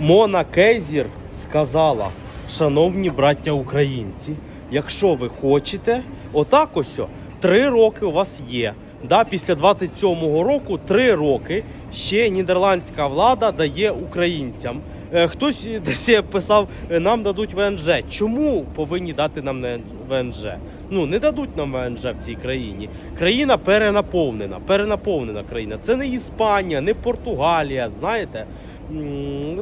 Мона Кейзір сказала, шановні браття українці, якщо ви хочете, отак ось три роки у вас є. Да, після 27-го року три роки ще нідерландська влада дає українцям. Е, Хтось десь писав, е, нам дадуть ВНЖ. Чому повинні дати нам ВНЖ? Ну не дадуть нам ВНЖ в цій країні. Країна перенаповнена, перенаповнена країна. Це не Іспанія, не Португалія. Знаєте,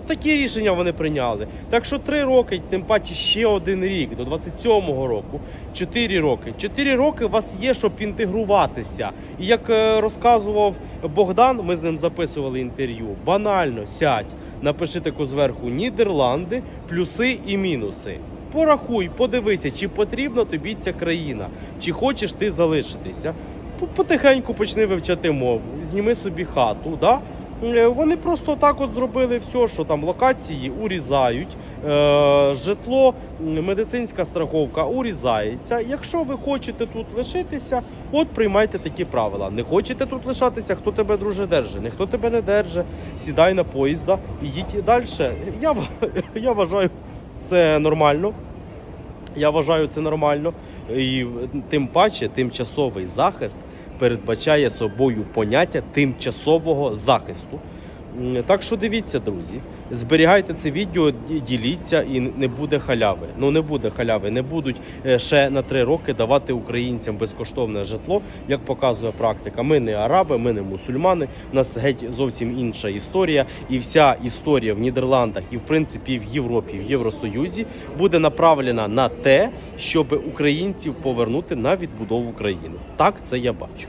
такі рішення вони прийняли. Так що три роки, тим паче ще один рік, до 27-го року, чотири роки. Чотири роки у вас є, щоб інтегруватися. І як е, розказував Богдан, ми з ним записували інтерв'ю. Банально сядь, напиши таку зверху Нідерланди, плюси і мінуси. Порахуй, подивися, чи потрібна тобі ця країна, чи хочеш ти залишитися. Потихеньку почни вивчати мову, зніми собі хату. Да? Е, Вони просто так от зробили все, що там локації урізають, е, житло, медицинська страховка урізається. Якщо ви хочете тут лишитися, от приймайте такі правила. Не хочете тут лишатися, хто тебе друже держить, ніхто тебе не держить. Сідай на поїзда і їдь далі. Я, я вважаю це нормально. Я вважаю це нормально. І тим паче тимчасовий захист передбачає собою поняття тимчасового захисту. Так що дивіться, друзі, зберігайте це відео, діліться і не буде халяви. Ну не буде халяви, не будуть е, ще на три роки давати українцям безкоштовне житло, як показує практика. Ми не араби, ми не мусульмани. У нас геть зовсім інша історія. І вся історія в Нідерландах і в принципі в Європі, в Євросоюзі буде направлена на те, щоб українців повернути на відбудову країни. Так це я бачу.